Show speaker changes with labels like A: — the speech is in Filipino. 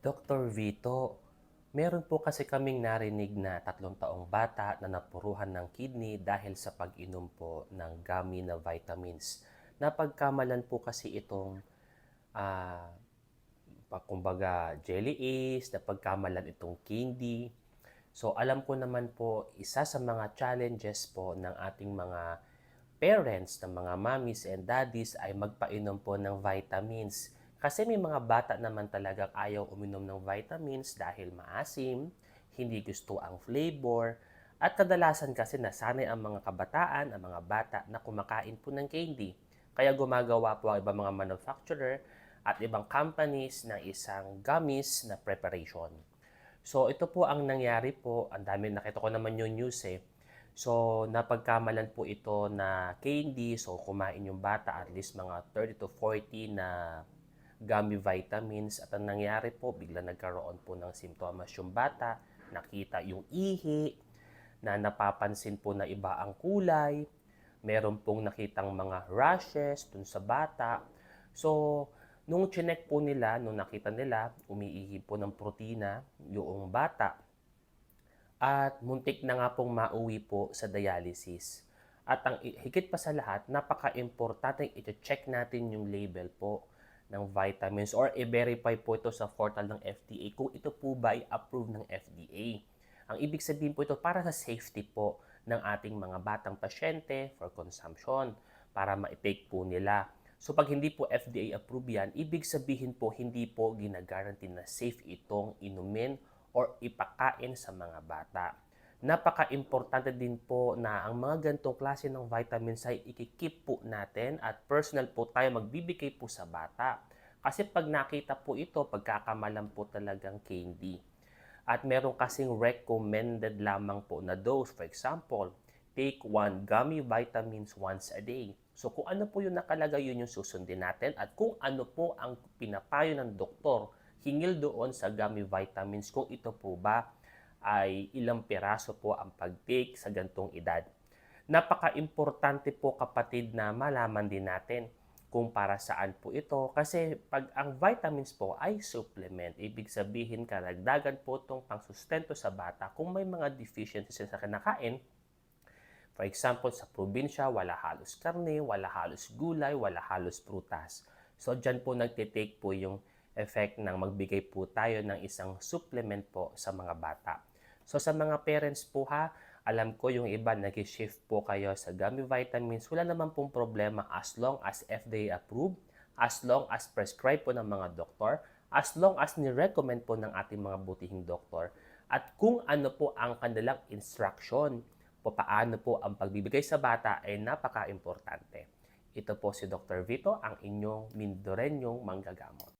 A: Dr. Vito, meron po kasi kaming narinig na tatlong taong bata na napuruhan ng kidney dahil sa pag-inom po ng gummy na vitamins. Napagkamalan po kasi itong, pa- kumbaga, jelly ace, napagkamalan itong candy. So, alam ko naman po, isa sa mga challenges po ng ating mga parents, ng mga mommies and daddies ay magpainom po ng vitamins. Kasi may mga bata naman talagang ayaw uminom ng vitamins dahil maasim, hindi gusto ang flavor, at kadalasan kasi nasanay ang mga kabataan, ang mga bata na kumakain po ng candy. Kaya gumagawa po ang ibang mga manufacturer at ibang companies ng isang gummies na preparation. So ito po ang nangyari po, ang dami nakita ko naman yung news eh. So napagkamalan po ito na candy, so kumain yung bata at least mga 30 to 40 na gummy vitamins at ang nangyari po, bigla nagkaroon po ng simptomas yung bata, nakita yung ihi, na napapansin po na iba ang kulay, meron pong nakitang mga rashes dun sa bata. So, nung chinek po nila, nung nakita nila, umiihi po ng protina yung bata. At muntik na nga pong mauwi po sa dialysis. At ang higit pa sa lahat, napaka-importante i-check natin yung label po ng vitamins or i-verify po ito sa portal ng FDA kung ito po ba ay approved ng FDA. Ang ibig sabihin po ito para sa safety po ng ating mga batang pasyente for consumption para ma-take po nila. So pag hindi po FDA approved yan, ibig sabihin po hindi po ginagaranti na safe itong inumin or ipakain sa mga bata. Napaka-importante din po na ang mga ganitong klase ng vitamins ay ikikip po natin at personal po tayo magbibigay po sa bata. Kasi pag nakita po ito, pagkakamalan po talagang candy. At meron kasing recommended lamang po na dose. For example, take one gummy vitamins once a day. So kung ano po yung nakalagay, yun yung susundin natin. At kung ano po ang pinapayo ng doktor, hingil doon sa gummy vitamins kung ito po ba ay ilang piraso po ang pag-take sa gantong edad. Napaka-importante po kapatid na malaman din natin kung para saan po ito. Kasi pag ang vitamins po ay supplement, ibig sabihin karagdagan po itong pangsustento sa bata kung may mga deficiencies sa kinakain. For example, sa probinsya, wala halos karne, wala halos gulay, wala halos prutas. So, dyan po nagtitake po yung effect ng magbigay po tayo ng isang supplement po sa mga bata. So, sa mga parents po ha, alam ko yung iba nag-shift po kayo sa gummy vitamins. Wala naman pong problema as long as FDA approved, as long as prescribed po ng mga doktor, as long as ni-recommend po ng ating mga butihing doktor, at kung ano po ang kanilang instruction po paano po ang pagbibigay sa bata ay napaka-importante. Ito po si Dr. Vito, ang inyong Mindorenyong manggagamot.